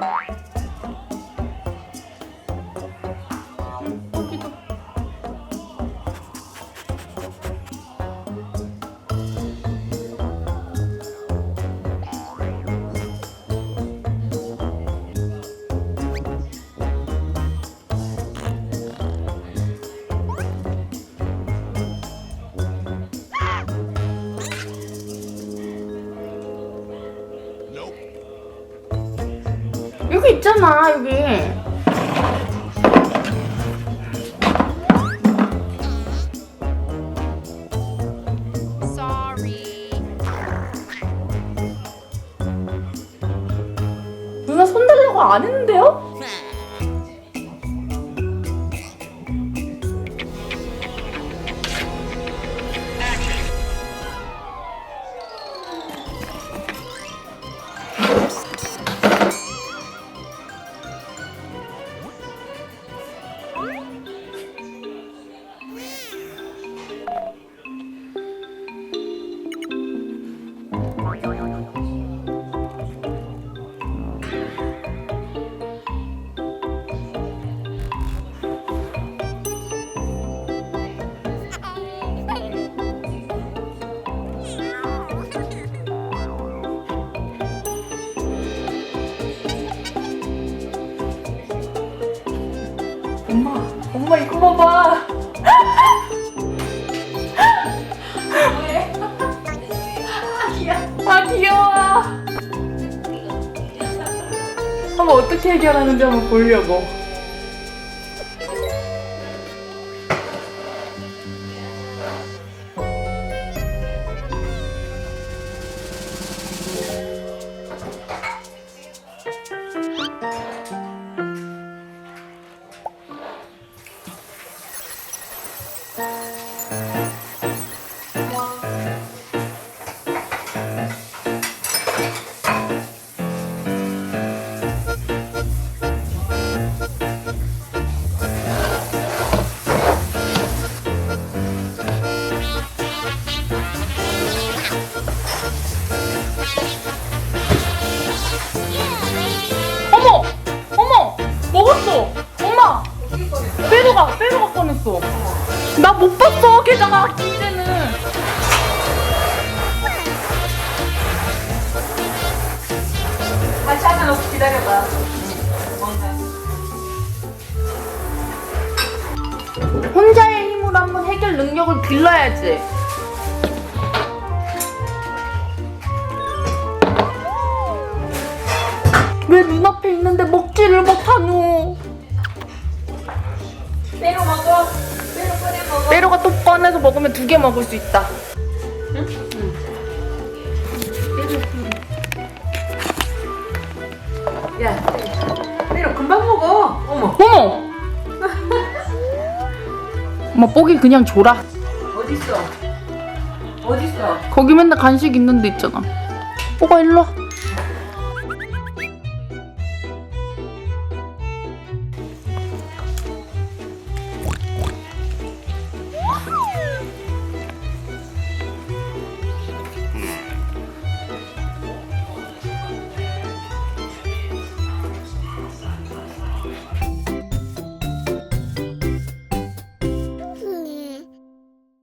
Bye. 여기 있잖아 여기. 누나 손 달라고 안 했는데요? 엄마 이거 봐봐. 아 귀여워. 한번 어떻게 해결하는지 한번 보려고. 꺼냈어. 나 못 봤어. 게다가 이제는. 같이 앉아놓고 기다려봐. 혼자의 힘으로 한번 해결 능력을 길러야지. 왜 눈앞에 있는데 먹지를 못하노? 빼로 먹어. 빼로 꺼내 먹어. 빼로가 또 꺼내서 먹으면 두 개 먹을 수 있다. 야, 빼로 금방 먹어. 어머, 어머! 엄마 뽀기 그냥 줘라. 어딨어? 어딨어? 거기 맨날 간식 있는 데 있잖아. 뽀가 일로 와.